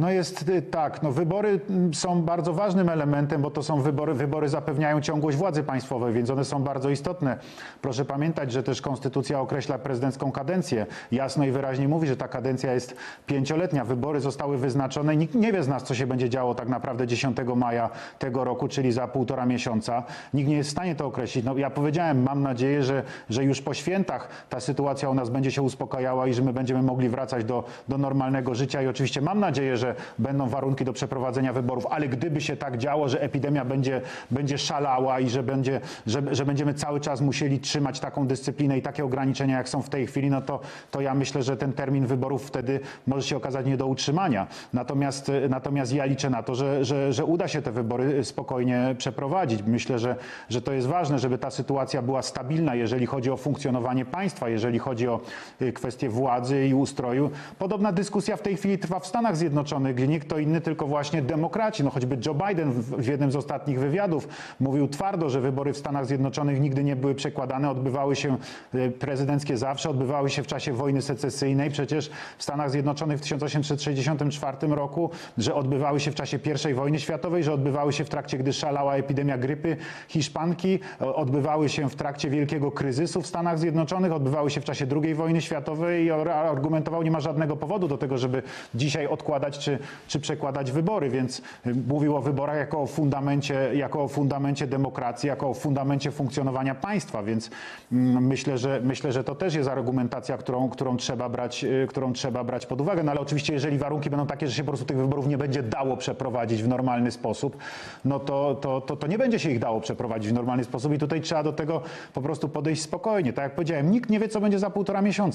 No jest y, tak, no wybory mm, są bardzo ważnym elementem, bo to są wybory, wybory zapewniają ciągłość władzy państwowej, więc one są bardzo istotne. Proszę pamiętać, że też konstytucja określa prezydencką kadencję. Jasno i wyraźnie mówi, że ta kadencja jest pięcioletnia. Wybory zostały wyznaczone nikt nie wie z nas, co się będzie działo tak naprawdę 10 maja tego roku, czyli za półtora miesiąca. Nikt nie jest w stanie to określić. No, ja powiedziałem, mam nadzieję, że, że już po świętach ta sytuacja u nas będzie się uspokajała i że my będziemy mogli wracać do, do normalnego życia i oczywiście mam nadzieję, że będą warunki do przeprowadzenia wyborów, ale gdyby się tak działo, że epidemia będzie, będzie szalała i że, będzie, że, że będziemy cały czas musieli trzymać taką dyscyplinę i takie ograniczenia, jak są w tej chwili, no to, to ja myślę, że ten termin wyborów wtedy może się okazać nie do utrzymania. Natomiast, natomiast ja liczę na to, że, że, że uda się te wybory spokojnie przeprowadzić. Myślę, że, że to jest ważne, żeby ta sytuacja była stabilna, jeżeli chodzi o funkcjonowanie państwa, jeżeli chodzi o y, kwestie władzy i ustroju. Podobna dyskusja w tej chwili trwa w Stanach Zjednoczonych, gdzie nie kto inny, tylko właśnie demokraci. No choćby Joe Biden w, jednym z ostatnich wywiadów mówił twardo, że wybory w Stanach Zjednoczonych nigdy nie były przekładane, odbywały się y, prezydenckie zawsze, odbywały się w czasie wojny secesyjnej. Przecież w Stanach Zjednoczonych w 1864 roku, że odbywały się w czasie I wojny światowej, że odbywały się w trakcie, gdy szalała epidemia grypy hiszpanki, o- odbywały się w trakcie wielkiego kryzysu w Stanach Zjednoczonych, odbywały się w czasie II wojny światowej i argumentował, nie ma żadnego powodu do tego, żeby dzisiaj odkładać czy, czy przekładać wybory, więc y, mówił o wyborach jako o fundamencie, jako o fundamencie demokracji, jako o fundamencie funkcjonowania państwa, więc mm, myślę, że, myślę, że to też jest argumentacja, którą, którą, trzeba brać, y, którą trzeba brać pod uwagę. No ale oczywiście, jeżeli warunki będą takie, że się po prostu tych wyborów nie będzie dało przeprowadzić w normalny sposób, no to, to, to, to nie będzie się ich dało przeprowadzić w normalny sposób i tutaj trzeba do tego po prostu podejść spokojnie. Tak jak powiedziałem, nikt nie wie, co będzie za półtora miesiąca.